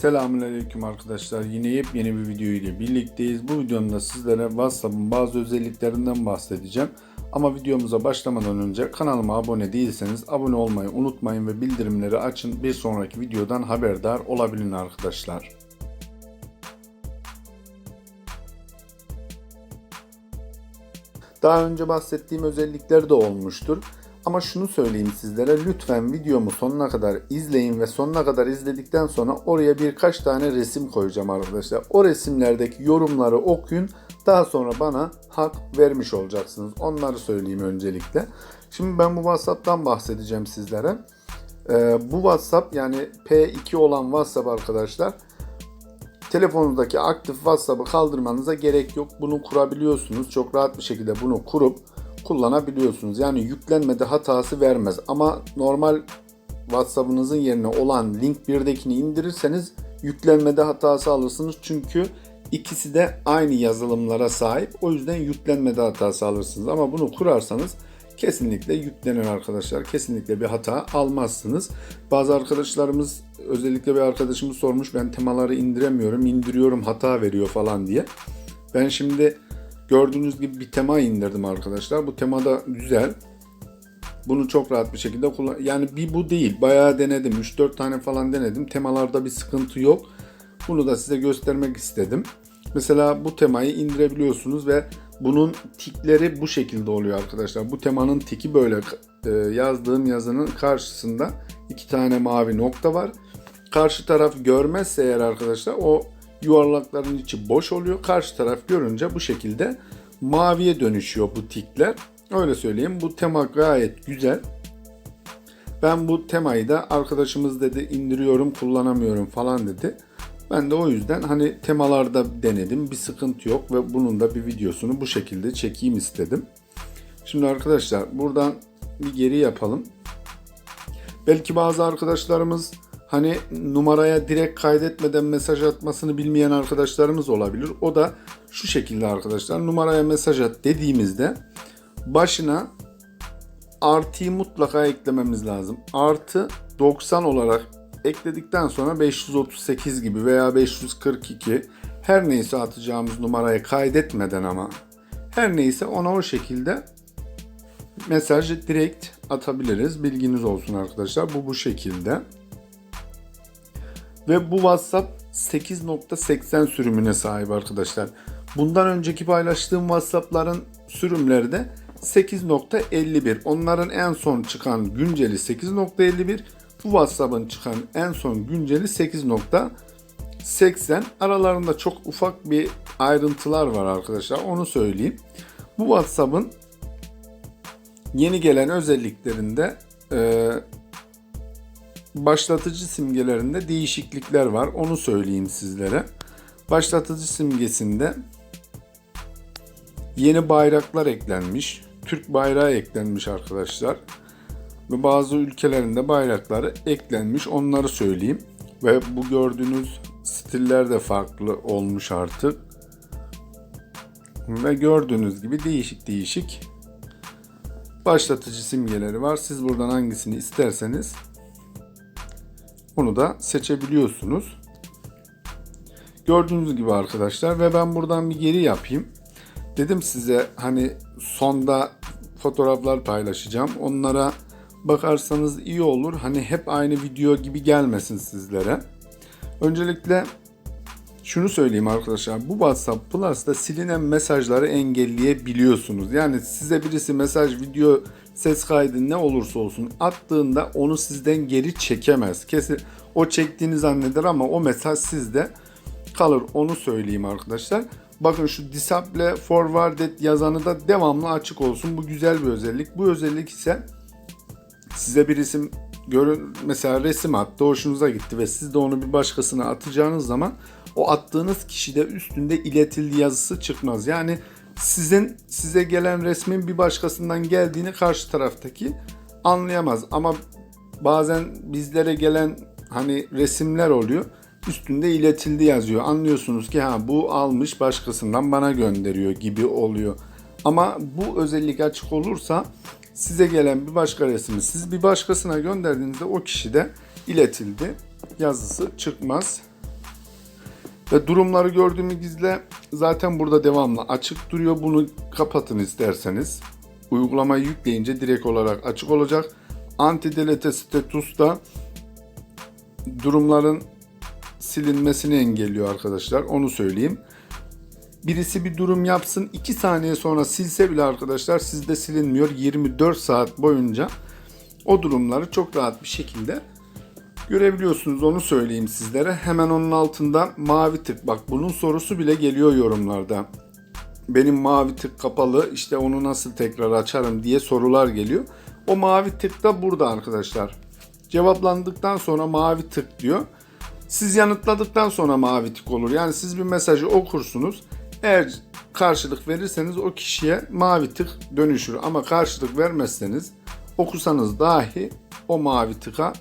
Selamünaleyküm arkadaşlar. Yine yepyeni bir video ile birlikteyiz. Bu videomda sizlere WhatsApp'ın bazı özelliklerinden bahsedeceğim. Ama videomuza başlamadan önce kanalıma abone değilseniz abone olmayı unutmayın ve bildirimleri açın. Bir sonraki videodan haberdar olabilin arkadaşlar. Daha önce bahsettiğim özellikler de olmuştur. Ama şunu söyleyeyim sizlere lütfen videomu sonuna kadar izleyin ve sonuna kadar izledikten sonra oraya birkaç tane resim koyacağım arkadaşlar. O resimlerdeki yorumları okuyun. Daha sonra bana hak vermiş olacaksınız. Onları söyleyeyim öncelikle. Şimdi ben bu WhatsApp'tan bahsedeceğim sizlere. Ee, bu WhatsApp yani P2 olan WhatsApp arkadaşlar telefonunuzdaki aktif WhatsApp'ı kaldırmanıza gerek yok. Bunu kurabiliyorsunuz. Çok rahat bir şekilde bunu kurup kullanabiliyorsunuz. Yani yüklenmede hatası vermez. Ama normal WhatsApp'ınızın yerine olan link 1'dekini indirirseniz yüklenmede hatası alırsınız. Çünkü ikisi de aynı yazılımlara sahip. O yüzden yüklenmede hatası alırsınız. Ama bunu kurarsanız kesinlikle yüklenir arkadaşlar. Kesinlikle bir hata almazsınız. Bazı arkadaşlarımız özellikle bir arkadaşımız sormuş ben temaları indiremiyorum, indiriyorum hata veriyor falan diye. Ben şimdi gördüğünüz gibi bir tema indirdim arkadaşlar. Bu tema da güzel. Bunu çok rahat bir şekilde kullan. Yani bir bu değil. Bayağı denedim. 3-4 tane falan denedim. Temalarda bir sıkıntı yok. Bunu da size göstermek istedim. Mesela bu temayı indirebiliyorsunuz ve bunun tikleri bu şekilde oluyor arkadaşlar. Bu temanın tiki böyle e, yazdığım yazının karşısında iki tane mavi nokta var. Karşı taraf görmezse eğer arkadaşlar o yuvarlakların içi boş oluyor. Karşı taraf görünce bu şekilde maviye dönüşüyor bu tikler. Öyle söyleyeyim. Bu tema gayet güzel. Ben bu temayı da arkadaşımız dedi indiriyorum kullanamıyorum falan dedi. Ben de o yüzden hani temalarda denedim. Bir sıkıntı yok ve bunun da bir videosunu bu şekilde çekeyim istedim. Şimdi arkadaşlar buradan bir geri yapalım. Belki bazı arkadaşlarımız hani numaraya direkt kaydetmeden mesaj atmasını bilmeyen arkadaşlarımız olabilir. O da şu şekilde arkadaşlar. Numaraya mesaj at dediğimizde başına artıyı mutlaka eklememiz lazım. Artı 90 olarak ekledikten sonra 538 gibi veya 542 her neyse atacağımız numarayı kaydetmeden ama her neyse ona o şekilde mesajı direkt atabiliriz. Bilginiz olsun arkadaşlar. Bu bu şekilde. Ve bu WhatsApp 8.80 sürümüne sahip arkadaşlar. Bundan önceki paylaştığım WhatsApp'ların sürümleri de 8.51. Onların en son çıkan günceli 8.51. Bu WhatsApp'ın çıkan en son günceli 8.80. Aralarında çok ufak bir ayrıntılar var arkadaşlar. Onu söyleyeyim. Bu WhatsApp'ın yeni gelen özelliklerinde e, başlatıcı simgelerinde değişiklikler var. Onu söyleyeyim sizlere. Başlatıcı simgesinde yeni bayraklar eklenmiş. Türk bayrağı eklenmiş arkadaşlar. Ve bazı ülkelerinde bayrakları eklenmiş. Onları söyleyeyim. Ve bu gördüğünüz stiller de farklı olmuş artık. Ve gördüğünüz gibi değişik değişik başlatıcı simgeleri var. Siz buradan hangisini isterseniz onu da seçebiliyorsunuz. Gördüğünüz gibi arkadaşlar ve ben buradan bir geri yapayım. Dedim size hani sonda fotoğraflar paylaşacağım. Onlara bakarsanız iyi olur. Hani hep aynı video gibi gelmesin sizlere. Öncelikle şunu söyleyeyim arkadaşlar. Bu WhatsApp Plus'ta silinen mesajları engelleyebiliyorsunuz. Yani size birisi mesaj, video, ses kaydı ne olursa olsun attığında onu sizden geri çekemez. Kesin o çektiğini zanneder ama o mesaj sizde kalır. Onu söyleyeyim arkadaşlar. Bakın şu disable forwarded yazanı da devamlı açık olsun. Bu güzel bir özellik. Bu özellik ise size bir isim görün mesela resim attı hoşunuza gitti ve siz de onu bir başkasına atacağınız zaman o attığınız kişide üstünde iletildi yazısı çıkmaz. Yani sizin size gelen resmin bir başkasından geldiğini karşı taraftaki anlayamaz. Ama bazen bizlere gelen hani resimler oluyor. Üstünde iletildi yazıyor. Anlıyorsunuz ki ha bu almış başkasından bana gönderiyor gibi oluyor. Ama bu özellik açık olursa size gelen bir başka resmi siz bir başkasına gönderdiğinizde o kişi de iletildi yazısı çıkmaz. Ve durumları gördüğümü gizle zaten burada devamlı açık duruyor. Bunu kapatın isterseniz. Uygulamayı yükleyince direkt olarak açık olacak. Anti delete status da durumların silinmesini engelliyor arkadaşlar. Onu söyleyeyim. Birisi bir durum yapsın 2 saniye sonra silse bile arkadaşlar sizde silinmiyor. 24 saat boyunca o durumları çok rahat bir şekilde görebiliyorsunuz onu söyleyeyim sizlere. Hemen onun altında mavi tık bak bunun sorusu bile geliyor yorumlarda. Benim mavi tık kapalı işte onu nasıl tekrar açarım diye sorular geliyor. O mavi tık da burada arkadaşlar. Cevaplandıktan sonra mavi tık diyor. Siz yanıtladıktan sonra mavi tık olur. Yani siz bir mesajı okursunuz. Eğer karşılık verirseniz o kişiye mavi tık dönüşür. Ama karşılık vermezseniz okusanız dahi o mavi tıka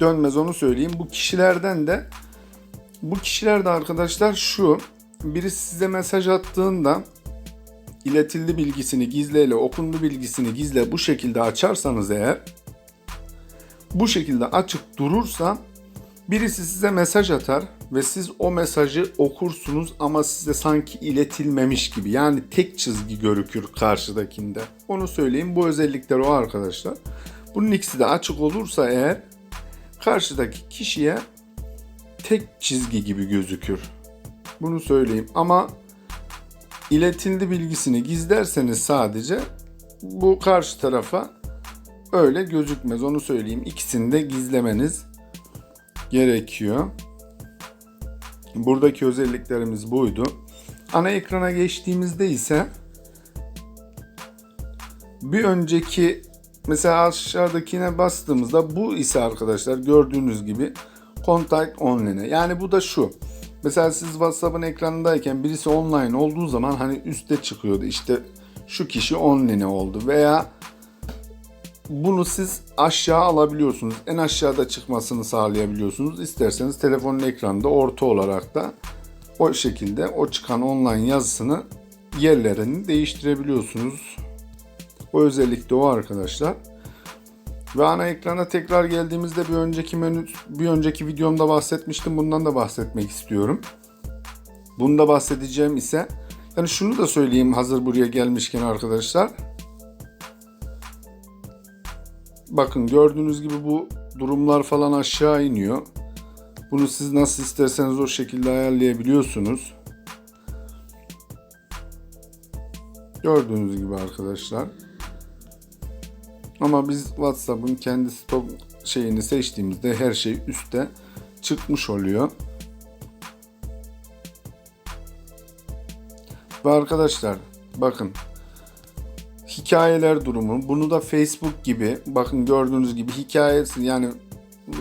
dönmez onu söyleyeyim. Bu kişilerden de bu kişiler de arkadaşlar şu. Birisi size mesaj attığında iletildi bilgisini gizleyle okundu bilgisini gizle bu şekilde açarsanız eğer bu şekilde açık durursa birisi size mesaj atar ve siz o mesajı okursunuz ama size sanki iletilmemiş gibi. Yani tek çizgi görükür karşıdakinde. Onu söyleyeyim. Bu özellikler o arkadaşlar. Bunun ikisi de açık olursa eğer karşıdaki kişiye tek çizgi gibi gözükür. Bunu söyleyeyim ama iletildi bilgisini gizlerseniz sadece bu karşı tarafa öyle gözükmez. Onu söyleyeyim. İkisini de gizlemeniz gerekiyor. Buradaki özelliklerimiz buydu. Ana ekrana geçtiğimizde ise bir önceki mesela aşağıdakine bastığımızda bu ise arkadaşlar gördüğünüz gibi contact online. Yani bu da şu. Mesela siz WhatsApp'ın ekranındayken birisi online olduğu zaman hani üstte çıkıyordu. İşte şu kişi online oldu veya bunu siz aşağı alabiliyorsunuz. En aşağıda çıkmasını sağlayabiliyorsunuz. İsterseniz telefonun ekranında orta olarak da o şekilde o çıkan online yazısını yerlerini değiştirebiliyorsunuz. O özellik de o arkadaşlar. Ve ana ekrana tekrar geldiğimizde bir önceki menü bir önceki videomda bahsetmiştim. Bundan da bahsetmek istiyorum. Bunda bahsedeceğim ise yani şunu da söyleyeyim hazır buraya gelmişken arkadaşlar. Bakın gördüğünüz gibi bu durumlar falan aşağı iniyor. Bunu siz nasıl isterseniz o şekilde ayarlayabiliyorsunuz. Gördüğünüz gibi arkadaşlar. Ama biz WhatsApp'ın kendi stok şeyini seçtiğimizde her şey üstte çıkmış oluyor. Ve arkadaşlar bakın hikayeler durumu bunu da Facebook gibi bakın gördüğünüz gibi hikayesi yani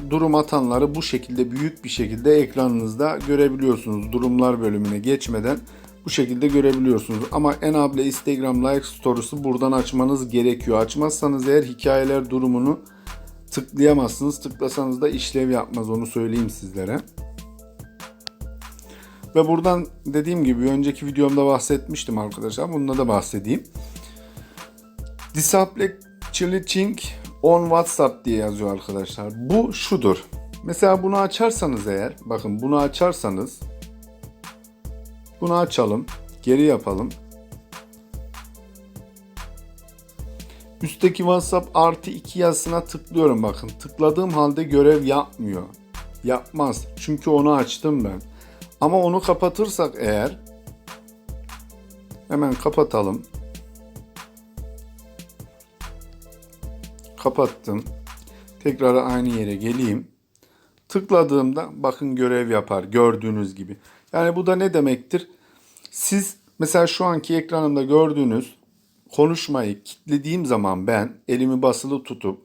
durum atanları bu şekilde büyük bir şekilde ekranınızda görebiliyorsunuz. Durumlar bölümüne geçmeden bu şekilde görebiliyorsunuz. Ama Enable Instagram Like Stories'ı buradan açmanız gerekiyor. Açmazsanız eğer hikayeler durumunu tıklayamazsınız. Tıklasanız da işlev yapmaz onu söyleyeyim sizlere. Ve buradan dediğim gibi önceki videomda bahsetmiştim arkadaşlar. Bunda da bahsedeyim. Disable Chilling on WhatsApp diye yazıyor arkadaşlar. Bu şudur. Mesela bunu açarsanız eğer, bakın bunu açarsanız bunu açalım. Geri yapalım. Üstteki WhatsApp artı 2 yazısına tıklıyorum bakın. Tıkladığım halde görev yapmıyor. Yapmaz. Çünkü onu açtım ben. Ama onu kapatırsak eğer hemen kapatalım. Kapattım. Tekrar aynı yere geleyim. Tıkladığımda bakın görev yapar gördüğünüz gibi. Yani bu da ne demektir? Siz mesela şu anki ekranımda gördüğünüz konuşmayı kilitlediğim zaman ben elimi basılı tutup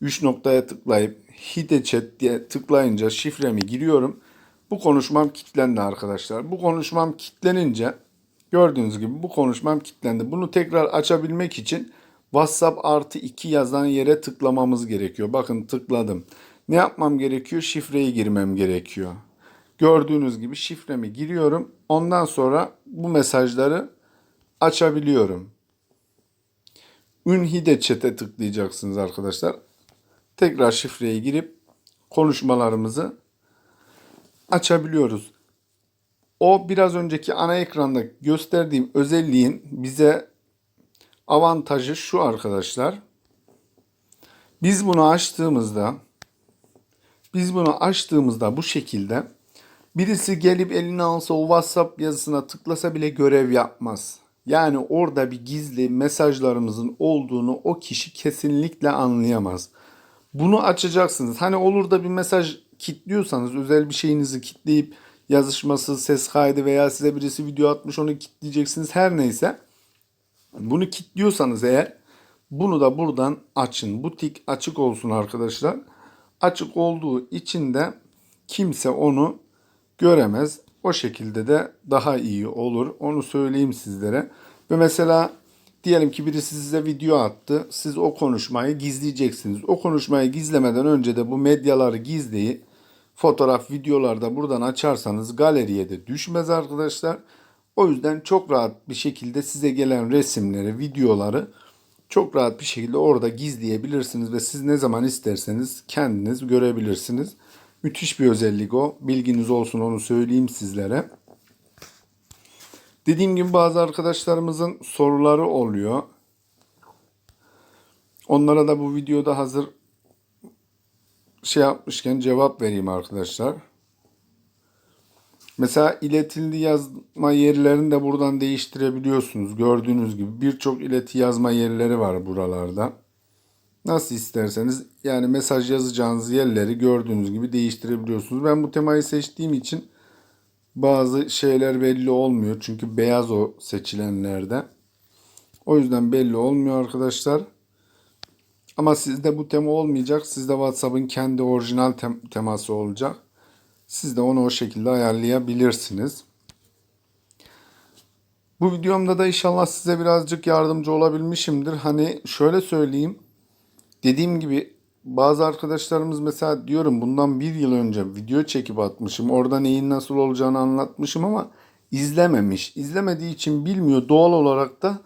3 noktaya tıklayıp hide chat diye tıklayınca şifremi giriyorum. Bu konuşmam kilitlendi arkadaşlar. Bu konuşmam kilitlenince gördüğünüz gibi bu konuşmam kilitlendi. Bunu tekrar açabilmek için WhatsApp artı 2 yazan yere tıklamamız gerekiyor. Bakın tıkladım. Ne yapmam gerekiyor? Şifreyi girmem gerekiyor. Gördüğünüz gibi şifremi giriyorum. Ondan sonra bu mesajları açabiliyorum. Ünhide chat'e tıklayacaksınız arkadaşlar. Tekrar şifreyi girip konuşmalarımızı açabiliyoruz. O biraz önceki ana ekranda gösterdiğim özelliğin bize avantajı şu arkadaşlar. Biz bunu açtığımızda biz bunu açtığımızda bu şekilde birisi gelip eline alsa o WhatsApp yazısına tıklasa bile görev yapmaz. Yani orada bir gizli mesajlarımızın olduğunu o kişi kesinlikle anlayamaz. Bunu açacaksınız. Hani olur da bir mesaj kilitliyorsanız özel bir şeyinizi kilitleyip yazışması, ses kaydı veya size birisi video atmış onu kilitleyeceksiniz her neyse. Bunu kilitliyorsanız eğer bunu da buradan açın. Bu tik açık olsun arkadaşlar. Açık olduğu için de kimse onu göremez. O şekilde de daha iyi olur. Onu söyleyeyim sizlere. Ve mesela diyelim ki birisi size video attı. Siz o konuşmayı gizleyeceksiniz. O konuşmayı gizlemeden önce de bu medyaları gizleyi fotoğraf, videolarda buradan açarsanız galeriye de düşmez arkadaşlar. O yüzden çok rahat bir şekilde size gelen resimleri, videoları çok rahat bir şekilde orada gizleyebilirsiniz ve siz ne zaman isterseniz kendiniz görebilirsiniz. Müthiş bir özellik o. Bilginiz olsun onu söyleyeyim sizlere. Dediğim gibi bazı arkadaşlarımızın soruları oluyor. Onlara da bu videoda hazır şey yapmışken cevap vereyim arkadaşlar. Mesela iletildi yazma yerlerini de buradan değiştirebiliyorsunuz. Gördüğünüz gibi birçok ileti yazma yerleri var buralarda. Nasıl isterseniz yani mesaj yazacağınız yerleri gördüğünüz gibi değiştirebiliyorsunuz. Ben bu temayı seçtiğim için bazı şeyler belli olmuyor. Çünkü beyaz o seçilenlerde. O yüzden belli olmuyor arkadaşlar. Ama sizde bu tema olmayacak. Sizde WhatsApp'ın kendi orijinal tem- teması olacak. Siz de onu o şekilde ayarlayabilirsiniz. Bu videomda da inşallah size birazcık yardımcı olabilmişimdir. Hani şöyle söyleyeyim. Dediğim gibi bazı arkadaşlarımız mesela diyorum bundan bir yıl önce video çekip atmışım. Orada neyin nasıl olacağını anlatmışım ama izlememiş. İzlemediği için bilmiyor. Doğal olarak da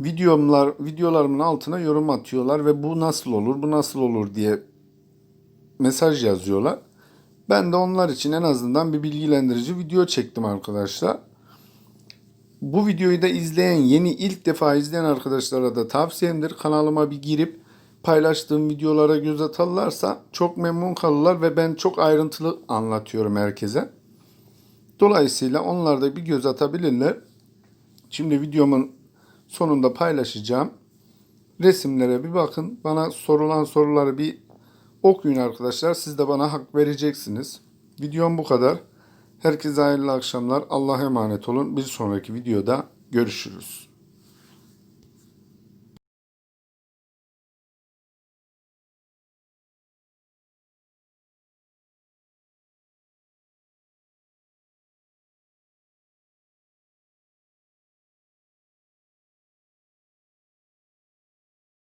videomlar videolarımın altına yorum atıyorlar ve bu nasıl olur, bu nasıl olur diye mesaj yazıyorlar. Ben de onlar için en azından bir bilgilendirici video çektim arkadaşlar. Bu videoyu da izleyen, yeni ilk defa izleyen arkadaşlara da tavsiyemdir. Kanalıma bir girip paylaştığım videolara göz atarlarsa çok memnun kalırlar ve ben çok ayrıntılı anlatıyorum herkese. Dolayısıyla onlar da bir göz atabilirler. Şimdi videomun sonunda paylaşacağım resimlere bir bakın. Bana sorulan soruları bir okuyun arkadaşlar. Siz de bana hak vereceksiniz. Videom bu kadar. Herkese hayırlı akşamlar. Allah'a emanet olun. Bir sonraki videoda görüşürüz.